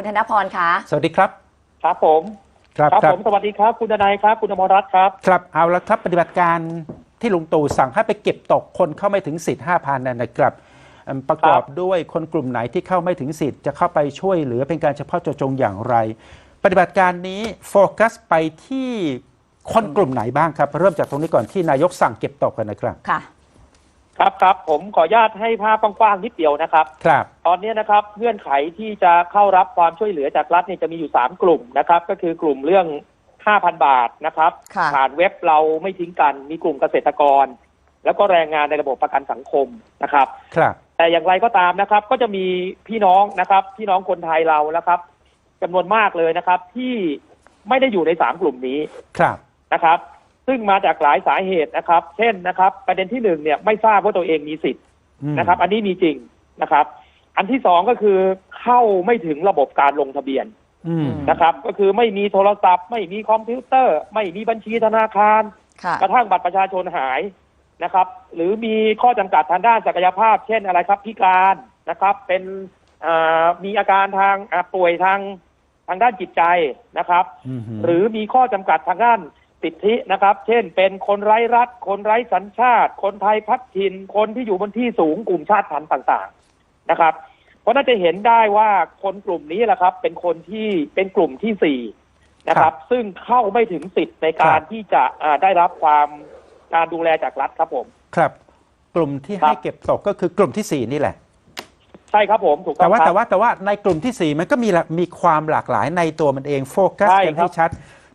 คุณธนพรคะสวัสดีครับ ครับผมครับครับครัผมสวัสดีครับ คุณดนายครับ คุณอมรรัตน์ครับ ครับเอาละครับปฏิบัติการที่ลุงตู่สั่งให้ไปเก็บตกคนเข้าไม่ถึงสิทธิ์5,000นั่นนะครับเอิ่มประกอบครับด้วยคนกลุ่มไหนที่เข้าไม่ถึงสิทธิ์จะเข้าไปช่วยเหลือเป็นการเฉพาะเจาะจงอย่างไร ปฏิบัติการนี้โฟกัสไปที่คนกลุ่มไหนบ้างครับ เริ่มจากตรงนี้ก่อนที่นายกสั่งเก็บตกกันนะครับค่ะ ครับครับผมขออนุญาตให้ภาพกว้างๆนิดเดียวนะครับ ครับ ตอนนี้นะครับเงื่อนไขที่จะเข้ารับความช่วยเหลือจากรัฐเนี่ยจะมีอยู่ 3 กลุ่มนะครับ ก็คือกลุ่มเรื่อง 5,000 บาทนะครับ ค่ะ ผ่านเว็บเราไม่ทิ้งกันมีกลุ่มเกษตรกร แล้วก็แรงงานในระบบประกันสังคมนะครับ ครับ แต่อย่างไรก็ตามนะครับ ก็จะมีพี่น้องนะครับ พี่น้องคนไทยเรานะครับจำนวนมากเลยนะครับ ที่ไม่ได้อยู่ในสามกลุ่มนี้ครับ นะครับ ซึ่งมาจากหลายสาเหตุนะครับ เช่นนะครับ ประเด็นที่หนึ่งเนี่ยไม่ทราบว่าตัวเองมีสิทธิ์อืมนะครับ อันนี้มีจริงนะครับ อันที่สองก็คือเข้าไม่ถึงระบบการลงทะเบียนอืมนะครับ ก็คือไม่มีโทรศัพท์ ไม่มีคอมพิวเตอร์ ไม่มีบัญชีธนาคารค่ะกระทั่งบัตรประชาชนหายนะครับ หรือมีข้อจำกัดทางด้านศักยภาพ เช่นอะไรครับพิการนะครับ เป็นอ่ามีอาการทางอ่าป่วยทางทางด้านจิตใจนะครับอืมหรือมีข้อจำกัดทางด้าน สิทธินะครับ เช่น เป็นคนไร้รัฐ คนไร้สัญชาติ คนไทยพัดถิ่นคนที่อยู่บนที่สูงกลุ่มชาติพันธุ์ต่างๆนะครับ เพราะน่าจะเห็นได้ว่าคนกลุ่มนี้แหละครับ เป็นคนที่เป็นกลุ่มที่สี่นะครับ ซึ่งเข้าไม่ถึงสิทธิ์ในการที่จะอ่าได้รับความการดูแลจากรัฐครับผม ครับ กลุ่มที่ครัให้บเก็บตกก็คือกลุ่มที่สี่นี่แหละใช่ครับผมถูกต้แต่องว่าคแต่รับว่าแต่ว่าในกลุ่มที่4มันก็มีหลักมีความหลากหลายในตัวมันเองโฟกัสใช่กันครัให้บชัด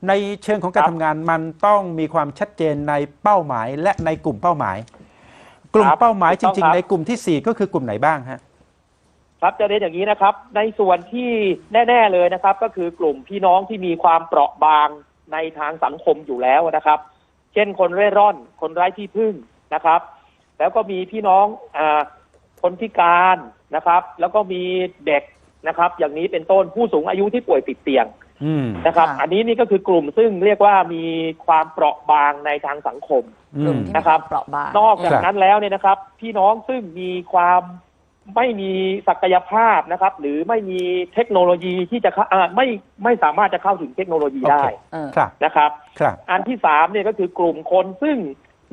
ในเชิงของการครับทำงานมันต้องมีความชัดเจนในเป้าหมายและในกลุ่มเป้าหมาย กลุ่มครับเป้าหมายจถูกต้องริงครัๆบในกลุ่มที่ 4 ก็คือกลุ่มไหนบ้างฮะครับจะเรียนอย่างนี้นะครับ ในส่วนที่แน่ ๆเลยนะครับ ก็คือกลุ่มพี่น้องที่มีความเปราะบางในทางสังคมอยู่แล้วนะครับ เช่นคนเร่ร่อน คนไร้ที่พึ่งนะครับ แล้วก็มีพี่น้องอาคนพิการนะครับ แล้วก็มีเด็กนะครับ อย่างนี้เป็นต้นผู้สูงอายุที่ป่วยติดเตียง อืมนะครับ ค่ะ อันนี้นี่ก็คือกลุ่มซึ่งเรียกว่ามีความเปราะบางในทางสังคม อืกลุ่มม ที่นะครับมีวามเปราะบางนอกจากครับนั้นแล้วเนี่ยนะครับ พี่น้องซึ่งมีความไม่มีศักยภาพนะครับ หรือไม่มีเทคโนโลยีที่จะเข้าอ่าไม่ไม่สามารถจะเข้าถึงเทคโนโลยีได้เออ ครับนะครับ ครับ อันที่สามเนี่ยก็คือกลุ่มคนซึ่ง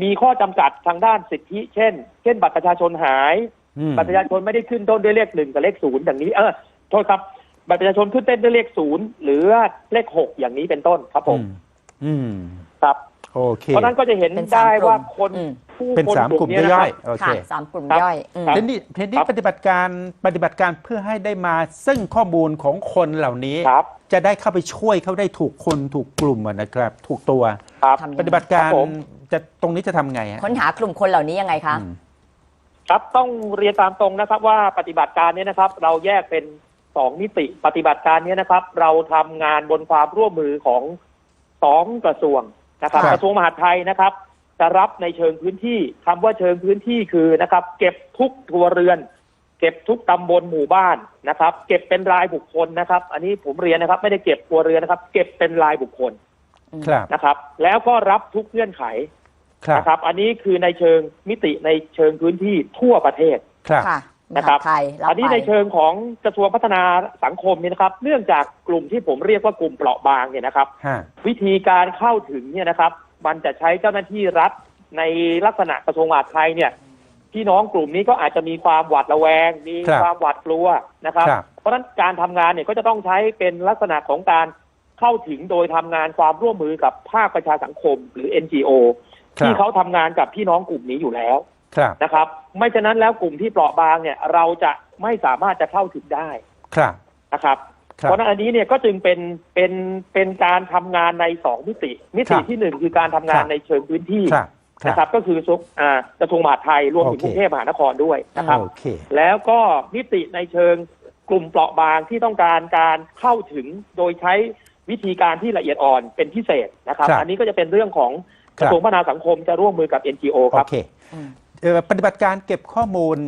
มีข้อจำกัดทางด้านสิทธิ เช่น เช่น บัตรประชาชนหาย อืม บัตรประชาชนไม่ได้ขึ้นต้นด้วยเลขหนึ่งกับเลขศูนย์อย่างนี้ เออ โทษครับ บัตรประชาชนขึ้นเต้นด้วยเลขศูนย์หรือเลขหกอย่างนี้เป็นต้นครับผม อืมครับ โอเค เพราะฉะนั้นก็จะเห็นเป็นสามได้กลุ่มว่าคนอืม ผู้เป็นคนสามกลุ่มนี้นะคย่รัอบ ยๆโอเคค่ะสามกลุ่มครับย่อยอืม ครับ ทีนี้ทีนี้ครับปฏิบัติการปฏิบัติการเพื่อให้ได้มาซึ่งข้อมูลของคนเหล่านี้ ครับ จะได้เข้าไปช่วยเขาได้ถูกคนถูกกลุ่มอะนะครับ ถูกตัว ครับ ทำยังไงปฏิบัติการครับผม จะตรงนี้จะทำไงฮะ ค้นหากลุ่มคนเหล่านี้ยังไงคะอืมครับต้องเรียนตามตรงนะครับว่าปฏิบัติการเนี้นะครับ เราแยกเป็น สองมิติปฏิบัติการเนี้นะครับ เราทำงานบนความร่วมมือของสองกระทรวงนะครับครับ กระทรวงมหาดไทยนะครับ จะรับในเชิงพื้นที่คำว่าเชิงพื้นที่คือนะครับ เก็บทุกครัวเรือน เก็บทุกตำบลหมู่บ้านนะครับ เก็บเป็นรายบุคคลนะครับ อันนี้ผมเรียนนะครับ ไม่ได้เก็บครัวเรือนนะครับ เก็บเป็นรายบุคคลครับนะครับ แล้วก็รับทุกเงื่อนไขครับนะครับ อันนี้คือในเชิงมิติในเชิงพื้นที่ทั่วประเทศครับค่ะม นะครับหาดไทยรับอันนี้ไปในเชิงของกระทรวงพัฒนาสังคมเนี่ยนะครับ เนื่องจากกลุ่มที่ผมเรียกว่ากลุ่มเปราะบางเนี่ยนะครับฮะวิธีการเข้าถึงเนี่ยนะครับ มันจะใช้เจ้าหน้าที่รัฐในลักษณะกระทรวงมหาดไทยเนี่ยพี่น้องกลุ่มนี้ก็อาจจะมีความหวาดระแวง มีครับความหวาดกลัวนะครับครับ เพราะฉะนั้นการทำงานเนี่ยก็จะต้องใช้เป็นลักษณะของการเข้าถึงโดยทำงานความร่วมมือกับภาคประชาสังคม หรือ NGO ครับที่เขาทำงานกับพี่น้องกลุ่มนี้อยู่แล้ว ครับนะครับ ไม่ฉะนั้นแล้วกลุ่มที่เปราะบางเนี่ยเราจะไม่สามารถจะเข้าถึงได้ครับนะครับครับเพราะฉะนั้นอันนี้เนี่ยก็จึงเป็นเป็นเป็นการทำงานในสองมิติ มิติครับที่หนึ่งคือการทำงานครับในเชิงพื้นที่ครับนะครับก็คือซุกอ่ากระทรวงมหาดไทยรวมถึงโอเคกรุงเทพมหานครด้วยนะครับโอเคแล้วก็มิติในเชิงกลุ่มเปราะบางที่ต้องการการเข้าถึงโดยใช้วิธีการที่ละเอียดอ่อนเป็นพิเศษนะครับครับอันนี้ก็จะเป็นเรื่องของคกรับระทรวงพัฒนาสังคมจะร่วมมือกับ NGO คโอรับเคอืมเอ่อ ปฏิบัติการเก็บข้อมูล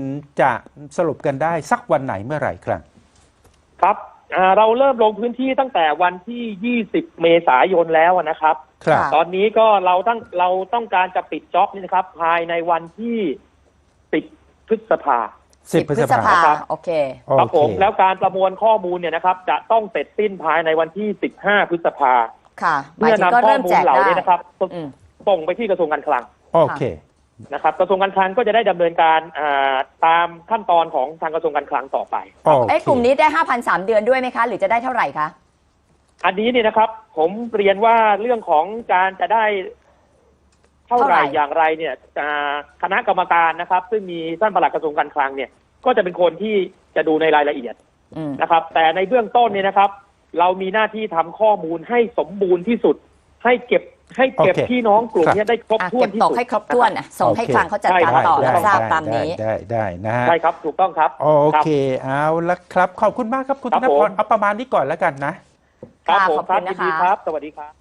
จะสรุปกันได้สักวันไหนเมื่อไหร่ครับ ครับอ่าเราเริ่มลงพื้นที่ตั้งแต่วันที่ 20 เมษายนแล้วนะครับครับค่ะตอนนี้ก็เราตั้งเราต้องการจะปิดจ็อบนี่นะครับ ภายในวันที่ 10 พฤษภา10พฤษภาครับโอเคครับโอผมเคแล้วการประมวลข้อมูลเนี่ยนะครับ จะต้องเสร็จสิ้นภายในวันที่ 15 พฤษภาค่ะหมายเมื่อถึงก็นำข้อเริ่มมูแจลกเหล่าได้นี้นะครับอืมส่งไปที่กระทรวงการคลัง โอเค นะครับกระทรวงการคลังก็จะได้ดำเนินการอ่าตามขั้นตอนของทางกระทรวงการคลังต่อไป โอเคเอ้ยกลุ่มนี้ได้ห้าพันสามเดือนด้วยไหมคะ หรือจะได้เท่าไหร่คะ อันนี้เนี่ยนะครับ ผมเรียนว่าเรื่องของการจะได้เท่าไหร่เท่าไหร่ อย่างไรเนี่ยอ่าคณะกรรมการนะครับ ซึ่งมีท่านปลัดกระทรวงการคลังเนี่ย ก็จะเป็นคนที่จะดูในรายละเอียดอืมนะครับ แต่ในเบื้องต้นเนี่ยนะครับ เรามีหน้าที่ทำข้อมูลให้สมบูรณ์ที่สุด ให้เก็บ ให้เก็บโอเคพี่น้องกลุ่มเนี้ได้ครบอะถ้วเก็นบที่ตกสุดให้ครบถ้วนอะส่งให้โอเคคลังเขาจัดการได้ต่อได้รับทราบได้ตามนี้ ได้ได้ได้นะฮะ ใช่ครับถูกต้องครับ โอเค เอาละครับ ขอบคุณมากครับคุณคธรับนพรผมเอาประมาณนี้ก่อนแล้วกันนะ ครับค่ะผมขอบครัคุบณยินนะคะ ดีครับ สวัสดีครับ